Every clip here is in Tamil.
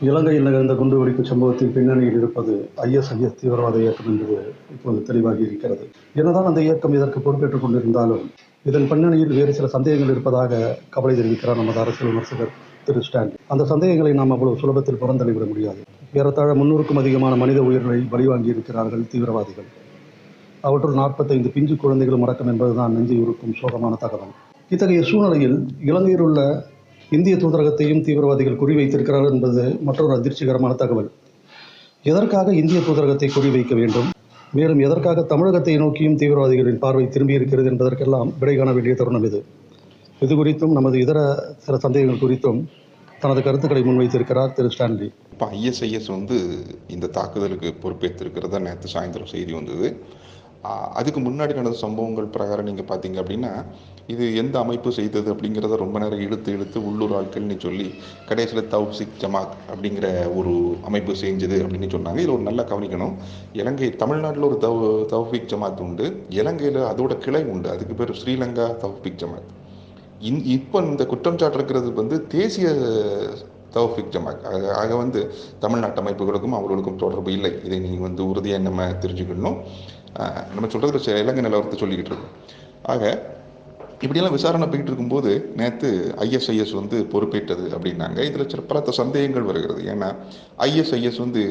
இலங்கையில் நிகழ்ந்த குண்டுவெடிப்பு சம்பவத்தின் பின்னணியில் இருப்பது ஐஎஸ்ஐஎஸ் தீவிரவாத இயக்கம் என்பது இப்போது தெளிவாகி இருக்கிறது. என்னதான் அந்த இயக்கம் இதற்கு பொறுப்பேற்றுக் கொண்டிருந்தாலும் இதன் பின்னணியில் வேறு சில சந்தேகங்கள் இருப்பதாக கவலை தெரிவிக்கிறார் நமது அரசியல் விமர்சகர் திரு ஸ்டான்லி அந்த சந்தேகங்களை நாம் அவ்வளவு சுலபத்தில் புறந்தள்ளிவிட முடியாது. ஏறத்தாழ முன்னூறுக்கும் அதிகமான மனித உயிர்களை பலிவாங்கி இருக்கிறார்கள் தீவிரவாதிகள். அவற்றுள் நாற்பத்தைந்து பிஞ்சு குழந்தைகளும் அடக்கம் என்பதுதான் நெஞ்சை உருக்கும் சோகமான தகவல். இத்தகைய சூழ்நிலையில் இலங்கையில் உள்ள இந்திய தூதரகத்தையும் தீவிரவாதிகள் குறிவைத்திருக்கிறார்கள் என்பது மற்றொரு அதிர்ச்சிகரமான தகவல். எதற்காக இந்திய தூதரகத்தை குறிவைக்க வேண்டும்? மேலும் எதற்காக தமிழகத்தை நோக்கியும் தீவிரவாதிகளின் பார்வை திரும்பியிருக்கிறது என்பதற்கெல்லாம் விடை காண வேண்டிய தருணம் இது. இது குறித்தும் நமது இதர சில சந்தேகங்கள் குறித்தும் தனது கருத்துக்களை முன்வைத்திருக்கிறார் திரு. ஸ்டான்லி. இப்போ ஐஎஸ்ஐஎஸ் வந்து இந்த தாக்குதலுக்கு பொறுப்பேற்றிருக்கிறதா? நேற்று சாயந்தரம் செய்தி வந்தது. அதுக்கு முன்னாடி நடந்த சம்பவங்கள் பிரகாரம் நீங்கள் பார்த்தீங்க அப்படின்னா இது எந்த அமைப்பு செய்தது அப்படிங்கிறத ரொம்ப நேரம் இழுத்து இழுத்து உள்ளூர் ஆட்கள்னு சொல்லி கடைசியில் தௌசிக் ஜமாக் அப்படிங்கிற ஒரு அமைப்பு செஞ்சது அப்படின்னு சொன்னாங்க. இதில் ஒரு நல்லா கவனிக்கணும். இலங்கை தமிழ்நாட்டில் ஒரு தவ் தௌஃபிக் ஜமாத் உண்டு. இலங்கையில் அதோட கிளை உண்டு. அதுக்கு பேர் ஸ்ரீலங்கா தௌஃபிக் ஜமாத். இந் இப்போ இந்த குற்றம் சாட்டிருக்கிறது வந்து தேசிய தௌஃபிக் ஜமாக் ஆக ஆக வந்து தமிழ்நாட்டு அமைப்புகளுக்கும் அவர்களுக்கும் தொடர்பு இல்லை. இதை நீங்கள் வந்து உறுதியாக நம்ம தெரிஞ்சுக்கணும். நம்ம சொல்கிறது சில இலங்கை நிலவரத்தை சொல்லிக்கிட்டு இருக்கோம். ஆக இப்படியெல்லாம் விசாரணை போயிட்டு இருக்கும்போது நேற்று ஐஎஸ்ஐஎஸ் வந்து பொறுப்பேற்றது அப்படின்னாங்க. இதில் சில பல சந்தேகங்கள் வருகிறது. ஏன்னா ஐஎஸ்ஐஎஸ் வந்து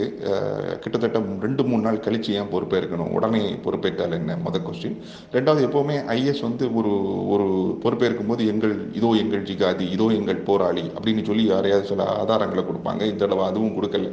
கிட்டத்தட்ட ரெண்டு மூணு நாள் கழிச்சு ஏன் பொறுப்பேற்கணும்? உடனே பொறுப்பேற்றால் என்ன? மொதல் கொஸ்டின் ரெண்டாவது எப்போவுமே ஐஎஸ் வந்து ஒரு ஒரு பொறுப்பேற்கும் போது எங்கள் இதோ எங்கள் ஜிகாதி இதோ எங்கள் போராளி அப்படின்னு சொல்லி யாரையாவது சில ஆதாரங்களை கொடுப்பாங்க. இந்த தடவை அதுவும் கொடுக்கல.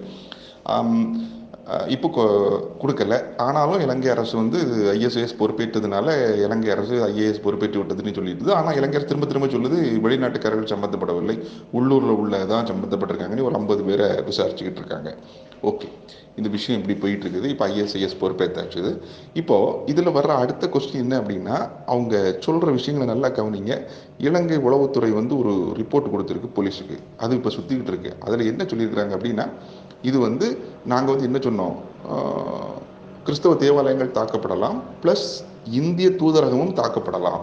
இப்போ கொ- கொடுக்கல. ஆனாலும் இலங்கை அரசு வந்து ஐஎஸ்ஐஎஸ் பொறுப்பேற்றதுனால இலங்கை அரசு ஐஏஎஸ் பொறுப்பேற்று விட்டதுன்னு சொல்லிடுது ஆனால் இலங்கை அரசு திரும்ப திரும்ப சொல்லுது வெளிநாட்டுக்காரர்கள் சம்மந்தப்படவில்லை. உள்ளூரில் உள்ள தான் சம்மந்தப்பட்டிருக்காங்கன்னு ஒரு ஐம்பது பேரை விசாரிச்சுக்கிட்டு இருக்காங்க. ஓகே. இந்த விஷயம் இப்படி போயிட்டு இருக்குது இப்போ ஐஎஸ்ஐஎஸ் பொறுப்பேற்றாச்சு இப்போது இதில் வர்ற அடுத்த கொஸ்டின் என்ன அப்படின்னா அவங்க சொல்கிற விஷயங்களை நல்லா கவனிங்க. இலங்கை உளவுத்துறை வந்து ஒரு ரிப்போர்ட் கொடுத்துருக்கு போலீஸுக்கு. அது இப்போ சுற்றிக்கிட்டு இருக்கு. அதில் என்ன சொல்லியிருக்கிறாங்க அப்படின்னா இது வந்து நாங்கள் வந்து என்ன சொன்னோம்? ஆஹ், கிறிஸ்தவ தேவாலயங்கள் தாக்கப்படலாம் ப்ளஸ் இந்திய தூதரகமும் தாக்கப்படலாம்.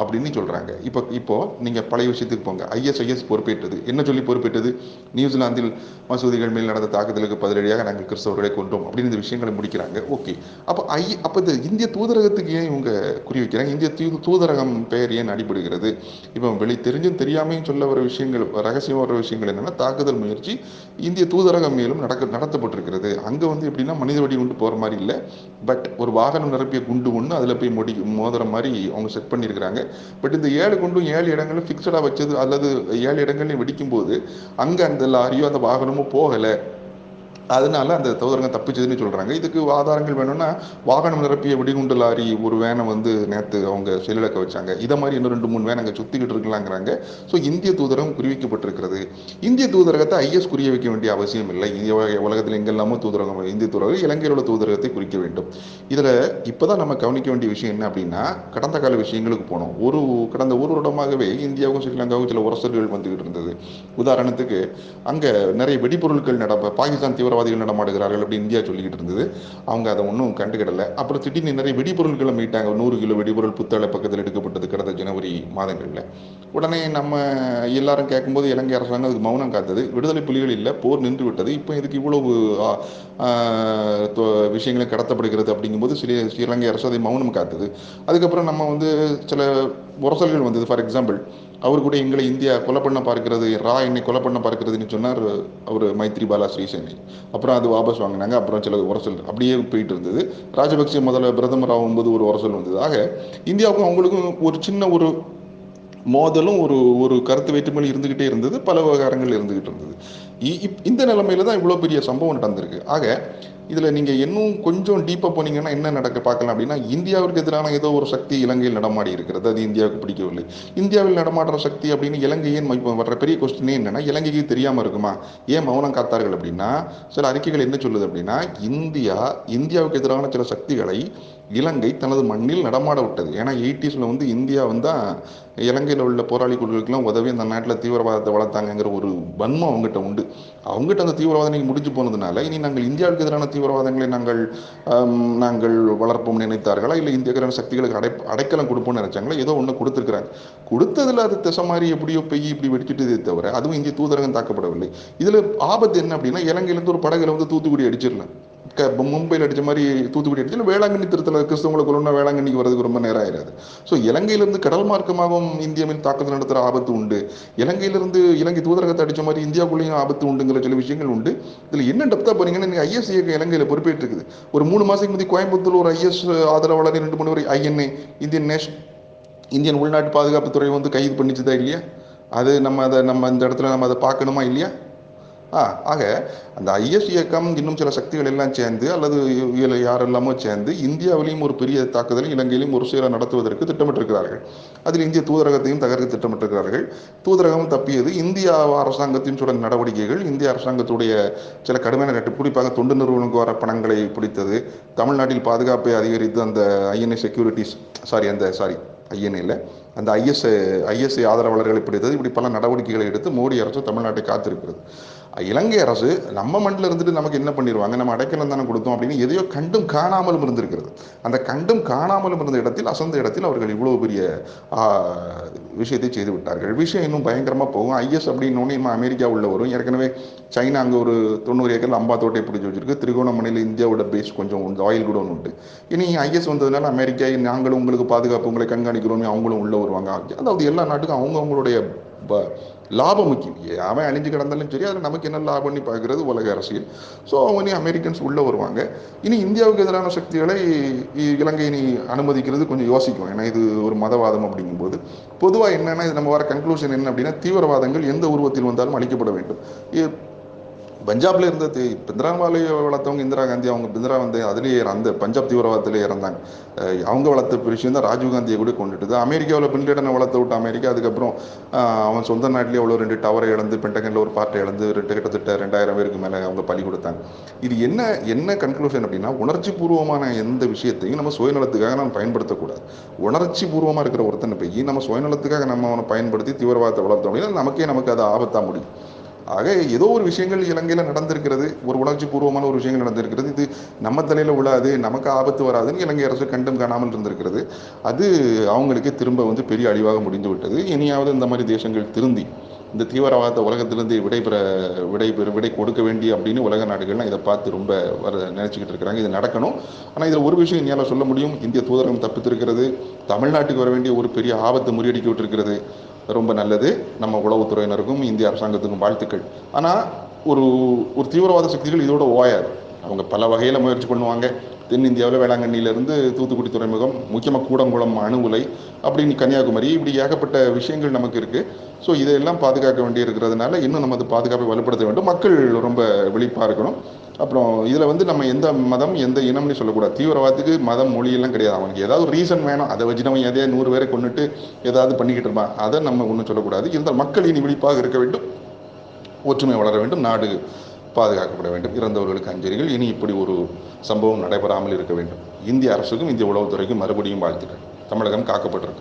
அப்படின்னு சொல்கிறாங்க இப்போ இப்போ நீங்கள் பழைய விஷயத்துக்கு போங்க. ஐஎஸ்ஐஎஸ் பொறுப்பேற்றது. என்ன சொல்லி பொறுப்பேற்றது? நியூசிலாந்தில் மசூதிகள் மேல் நடந்த தாக்குதலுக்கு பதிலடியாக நாங்கள் கிறிஸ்தவர்களை கொண்டோம் அப்படின்னு இந்த விஷயங்களை முடிக்கிறாங்க. ஓகே. அப்போ ஐ அப்போ இந்த இந்திய தூதரகத்துக்கு ஏன் இவங்க குறி வைக்கிறாங்க? இந்திய தூ தூதரகம் பெயர் ஏன் அடிபடுகிறது? இப்போ வெளி தெரிஞ்சும் தெரியாமையும் சொல்ல வர விஷயங்கள் ரகசியம் வர விஷயங்கள் என்னென்னா தாக்குதல் முயற்சி இந்திய தூதரகம் மேலும் நடக்க நடத்தப்பட்டிருக்கிறது. அங்கே வந்து எப்படின்னா மனித வெடி குண்டு போகிற மாதிரி இல்லை. பட் ஒரு வாகனம் நிரப்பிய குண்டு ஒன்று அதில் போய் முடி மோதுற மாதிரி அவங்க செட் பண்ணியிருக்கிறாங்க. பட் இந்த ஏழு குண்டும் ஏழு இடங்களும் ஃபிக்ஸடாக வச்சது அல்லது ஏழு இடங்களையும் வெடிக்கும்போது அங்கே அந்த லாரியோ அந்த வாகனமோ போகலை. அதனால அந்த தூதரகம் தப்பிச்சதுன்னு சொல்கிறாங்க இதுக்கு ஆதாரங்கள் வேணும்னா வாகனம் நிரப்பிய வெடிகுண்டு லாரி ஒரு வேனை வந்து நேற்று அவங்க செயலிழக்க வச்சாங்க. இதை மாதிரி இன்னும் ரெண்டு மூணு வேன் அங்கே சுற்றிக்கிட்டு இருக்கலாங்கிறாங்க. ஸோ இந்திய தூதரகம் குறிவிக்கப்பட்டிருக்கிறது. இந்திய தூதரகத்தை ஐஎஸ் குறிய வைக்க வேண்டிய அவசியம் இல்லை. இந்திய உலகத்தில் எங்கெல்லாமோ தூதரகம் இந்திய தூதரகம் இலங்கையில் உள்ள தூதரகத்தை குறிக்க வேண்டும். இதில் இப்போ தான் நம்ம கவனிக்க வேண்டிய விஷயம் என்ன அப்படின்னா கடந்த கால விஷயங்களுக்கு போனோம். ஒரு கடந்த ஒரு வருடமாகவே இந்தியாவுக்கும் ஸ்ரீலங்காவுக்கும் சில உரசல்கள் வந்துகிட்டு இருந்தது. உதாரணத்துக்கு அங்கே நிறைய வெடிபொருட்கள் நட பாகிஸ்தான் தீவிரவாதிகள் நடமாடுகிறார்கள் அப்படி இந்தியா சொல்லிக்கிட்டு இருந்தது. அவங்க அதை ஒன்றும் கண்டுக்கிடலை. அப்புறம் திடீர்னு நிறைய வெடிபொருட்களை மீட்டாங்க. நூறு கிலோ வெடிபொருள் புத்தளை பக்கத்தில் எடுக்கப்பட்டது கடந்த ஜனவரி மாதங்களில். உடனே நம்ம எல்லாரும் கேட்கும்போது இலங்கை அரசாங்கம் அதுக்கு மௌனம் காத்தது. விடுதலை புலிகள் இல்லை போர் நின்று விட்டது. இப்போ இதுக்கு இவ்வளவு விஷயங்களும் தொ- கடத்தப்படுகிறது அப்படிங்கும்போது ஸ்ரீ ஸ்ரீலங்கை அரசு அதை மௌனம் காத்தது. அதுக்கப்புறம் நம்ம வந்து சில உரசல்கள் வந்தது. ஃபார் எக்ஸாம்பிள் அவர் கூட எங்களை இந்தியா கொலை பண்ண பார்க்கிறது ரா என்னை கொலை பண்ண பார்க்கிறதுன்னு சொன்னார் அவர் மைத்ரி பாலா ஸ்ரீசேனி அப்புறம் அது வாபஸ் வாங்கினாங்க. அப்புறம் சில உரசல் அப்படியே போயிட்டு இருந்தது. ராஜபக்சே முதல்ல பிரதமர் ஆகும்போது ஒரு உரசல் வந்தது. ஆக இந்தியாவுக்கும் அவங்களுக்கும் ஒரு சின்ன ஒரு மோதலும் ஒரு ஒரு கருத்து வேற்றுமொழி இருந்துக்கிட்டே இருந்தது பல விவகாரங்கள் இருந்துக்கிட்டு இருந்தது. இ- இப்- இந்த நிலைமையில தான் இவ்வளோ பெரிய சம்பவம் நடந்திருக்கு. ஆக இதில் நீங்கள் இன்னும் கொஞ்சம் டீப்பாக போனீங்கன்னா என்ன நடக்க பார்க்கலாம் அப்படின்னா இந்தியாவிற்கு எதிரான ஏதோ ஒரு சக்தி இலங்கையில் நடமாடி இருக்கிறது. அது இந்தியாவுக்கு பிடிக்கவில்லை. இந்தியாவில் நடமாடுற சக்தி அப்படின்னு இலங்கையின் இப்போ வர்ற பெரிய கொஸ்டினே என்னன்னா இலங்கைக்கு தெரியாமல் இருக்குமா? ஏன் மௌனம் காத்தார்கள் அப்படின்னா சில அறிக்கைகள் என்ன சொல்லுது அப்படின்னா இந்தியா இந்தியாவுக்கு எதிரான சில சக்திகளை இலங்கை தனது மண்ணில் நடமாட விட்டது. ஏன்னா எயிட்டிஸில் வந்து இந்தியா வந்து தான் இலங்கையில் உள்ள போராளி குழுக்களுக்கெல்லாம் உதவி அந்த நாட்டில் தீவிரவாதத்தை வளர்த்தாங்கங்கிற ஒரு பன்மம் அவங்ககிட்ட உண்டு. அவங்ககிட்ட அந்த தீவிரவாதம் இன்னைக்கு முடிஞ்சு போனதுனால இனி நாங்கள் இந்தியாவுக்கு எதிரான தீவிரவாதங்களை நாங்கள் நாங்கள் வளர்ப்போம் நினைத்தார்களா? இல்லை இந்தியாவுக்கான சக்திகளுக்கு அடை அடைக்கலம் கொடுப்போம்னு நினைச்சாங்களா? ஏதோ ஒன்று கொடுத்துருக்குறாங்க. கொடுத்ததில் அது திசை மாதிரி எப்படியோ பெய் இப்படி வெடிச்சிட்டதே தவிர அதுவும் இந்திய தூதரகம் தாக்கப்படவில்லை. இதில் ஆபத்து என்ன அப்படின்னா இலங்கையிலேருந்து ஒரு படகுல வந்து தூத்துக்குடி அடிச்சிடலாம். மும்பையில் அடித்த மாதிரி தூத்துக்குடி அடிச்சு வேளாங்கண்ணி திருத்தல கிறிஸ்தவங்களை கொள்ளணும் வேளாங்கண்ணிக்கு வரதுக்கு ரொம்ப நேரம் ஆயிடாது ஸோ இலங்கையிலிருந்து கடல் மார்க்கமாகவும் இந்திய மேல் தாக்குதல் நடத்துகிற ஆபத்து உண்டு. இலங்கையிலிருந்து இலங்கை தூதரகத்தை அடித்த மாதிரி இந்தியாவுக்குள்ளேயும் ஆபத்து உண்டுங்கிற சில விஷயங்கள் உண்டு. இதில் என்ன டெப்த்தாக போறீங்கன்னா நீங்கள் ஐஎஸ் இயக்கம் இலங்கையில் பொறுப்பேற்றிருக்குது ஒரு மூணு மாதத்துக்கு முந்தைய கோயம்புத்தூர் ஒரு ஐஎஸ் ஆதரவாளர் ரெண்டு மூணு பேர் ஐஎன்ஏ இந்தியன் நேஷன் இந்தியன் உள்நாட்டு பாதுகாப்புத்துறை வந்து கைது பண்ணிச்சுதா இல்லையா? அது நம்ம அதை நம்ம இந்த இடத்துல நம்ம அதை பார்க்கணுமா இல்லையா? ஆக அந்த ஐஎஸ் இயக்கம் இன்னும் சில சக்திகள் எல்லாம் சேர்ந்து அல்லது இதில் யாரெல்லாமோ சேர்ந்து இந்தியாவிலையும் ஒரு பெரிய தாக்குதலை இலங்கையிலும் ஒரு சேர நடத்துவதற்கு திட்டமிட்டிருக்கிறார்கள். அதில் இந்திய தூதரகத்தையும் தகர்க்க திட்டமிட்டிருக்கிறார்கள். தூதரகம் தப்பியது இந்திய அரசாங்கத்தின் சில நடவடிக்கைகள் இந்திய அரசாங்கத்துடைய சில கடுமையான கட்டு குறிப்பாக தொண்டு நிறுவனங்களுக்கு வர பணங்களை பிடித்தது தமிழ்நாட்டில் பாதுகாப்பை அதிகரித்து அந்த ஐஎன்ஏ செக்யூரிட்டிஸ் சாரி அந்த சாரி ஐஎன்ஏல அந்த ஐஎஸ் ஐஎஸ்ஐ ஆதரவாளர்களை பிடித்தது. இப்படி பல நடவடிக்கைகளை எடுத்து மோடி அரசு தமிழ்நாட்டை காத்திருக்கிறது. இலங்கை அரசு நம்ம மண்ணில் இருந்துட்டு நமக்கு என்ன பண்ணிடுவாங்க நம்ம அடைக்கலம் தானே கொடுத்தோம் அப்படின்னு எதையோ கண்டும் காணாமலும் இருந்திருக்கிறது. அந்த கண்டும் காணாமலும் இருந்த இடத்தில் அசந்த இடத்தில் அவர்கள் இவ்வளோ பெரிய விஷயத்தை செய்து விட்டார்கள். விஷயம் இன்னும் பயங்கரமாக போகும். ஐஎஸ் அப்படின்னு நம்ம அமெரிக்கா உள்ள வரும். ஏற்கனவே சைனா அங்கே ஒரு தொண்ணூறு ஏக்கர் அம்பா தோட்டை பிடிச்சி வச்சிருக்கு. திருகோணமலையில் இந்தியாவோட பேஸ் கொஞ்சம் உண்டு. ஆயில் கூட உண்டு. இனி ஐஎஸ் வந்ததுனால அமெரிக்கா நாங்களும் உங்களுக்கு பாதுகாப்பு உங்களை கண்காணிக்கிறோம் அவங்களும் உள்ள வருவாங்க. அதாவது எல்லா நாட்டுக்கும் அவங்க அவங்களுடைய லாபம் முக்கியம் அவன் அழிஞ்சு கிடந்தாலும் சரி அதில் நமக்கு என்ன லாபம்னு பார்க்கறது உலக அரசியல். ஸோ அவங்க அமெரிக்கன்ஸ் உள்ளே வருவாங்க. இனி இந்தியாவுக்கு எதிரான சக்திகளை இ- இலங்கை இனி அனுமதிக்கிறது கொஞ்சம் யோசிக்கும். ஏன்னா இது ஒரு மதவாதம் அப்படிங்கும்போது. பொதுவாக என்னென்னா இது நம்ம வர கன்க்ளூஷன் என்ன அப்படின்னா தீவிரவாதங்கள் எந்த உருவத்தில் வந்தாலும் அழிக்கப்பட வேண்டும். பஞ்சாப்ல இருந்த பிந்திராவாலையை வளர்த்தவங்க இந்திரா காந்தி அவங்க பிந்திரா வந்து அதுலேயே அந்த பஞ்சாப் தீவிரவாதத்திலே இறந்தாங்க. அவங்க வளர்த்த விஷயம் தான் ராஜீவ் காந்தியை கூட கொண்டுட்டு அமெரிக்காவில் பின்லேடனை வளர்த்து விட்டு அமெரிக்கா அதுக்கப்புறம் அவன் சொந்த நாட்டிலேயே அவ்வளோ ரெண்டு டவரை இழந்து பென்டகனில் ஒரு பார்ட்டை இழந்து ரெண்டு கிட்டத்தட்ட ரெண்டாயிரம் பேருக்கு மேலே அவங்க பலி கொடுத்தாங்க. இது என்ன என்ன கன்க்ளூஷன் அப்படின்னா உணர்ச்சி பூர்வமான எந்த விஷயத்தையும் நம்ம சுயநலத்துக்காக நம்ம பயன்படுத்தக்கூடாது. உணர்ச்சி பூர்வமாக இருக்கிற ஒருத்தனை போய் நம்ம சுயநலத்துக்காக நம்ம அவனை பயன்படுத்தி தீவிரவாதத்தை வளர்த்தோம் அப்படின்னா நமக்கே நமக்கு அது ஆபத்தாக முடியும். ஆக ஏதோ ஒரு விஷயங்கள் இலங்கையில் நடந்திருக்கிறது. ஒரு உணர்ச்சி பூர்வமான ஒரு விஷயங்கள் நடந்திருக்கிறது. இது நம்ம தலையில் விழாது நமக்கு ஆபத்து வராதுன்னு இலங்கை அரசு கண்டும் காணாமல் இருந்திருக்கிறது. அது அவங்களுக்கே திரும்ப வந்து பெரிய அழிவாக முடிந்து விட்டது இனியாவது இந்த மாதிரி தேசங்கள் திருந்தி இந்த தீவிரவாத உலகத்திலிருந்து விடைபெற விடைபெற விடை கொடுக்க வேண்டிய அப்படின்னு உலக நாடுகள்லாம் இதை பார்த்து ரொம்ப வர நினச்சிக்கிட்டு இருக்கிறாங்க. இது நடக்கணும். ஆனால் இதில் ஒரு விஷயம் என்னால் சொல்ல முடியும். இந்திய தூதரகம் தப்பித்திருக்கிறது. தமிழ்நாட்டுக்கு வர வேண்டிய ஒரு பெரிய ஆபத்து முறியடிக்கிவிட்டிருக்கிறது ரொம்ப நல்லது. நம்ம உளவுத்துறையினருக்கும் இந்திய அரசாங்கத்துக்கும் வாழ்த்துக்கள். ஆனால் ஒரு ஒரு தீவிரவாத சக்திகள் இதோட ஓயாது. அவங்க பல வகையில் முயற்சி பண்ணுவாங்க. தென்னிந்தியாவில் வேளாங்கண்ணியிலேருந்து தூத்துக்குடி துறைமுகம் முக்கியமாக கூடங்குளம் அணு உலை அப்படின்னு கன்னியாகுமரி இப்படி ஏகப்பட்ட விஷயங்கள் நமக்கு இருக்குது ஸோ இதையெல்லாம் பாதுகாக்க வேண்டி இருக்கிறதுனால இன்னும் நமது பாதுகாப்பை வலுப்படுத்த வேண்டும். மக்கள் ரொம்ப விழிப்பாக இருக்கணும். அப்புறம் இதில் வந்து நம்ம எந்த மதம் எந்த இனம்னு சொல்லக்கூடாது. தீவிரவாதத்துக்கு மதம் மொழியெல்லாம் கிடையாது. அவனுக்கு ஏதாவது ஒரு ரீசன் வேணும். அதை வச்சு நம்ம எதையா நூறு பேரை கொண்டுட்டு ஏதாவது பண்ணிக்கிட்டு இருப்பான். அதை நம்ம ஒன்றும் சொல்லக்கூடாது. இருந்தால் மக்கள் இனி விழிப்பாக இருக்க வேண்டும். ஒற்றுமை வளர வேண்டும். நாடு பாதுகாக்கப்பட வேண்டும். இறந்தவர்களுக்கு அஞ்சலிகள். இனி இப்படி ஒரு சம்பவம் நடைபெறாமல் இருக்க வேண்டும். இந்திய அரசுக்கும் இந்திய உளவுத்துறைக்கும் மறுபடியும் வாழ்த்துக்கள். தமிழகம் காக்கப்பட்டிருக்கு.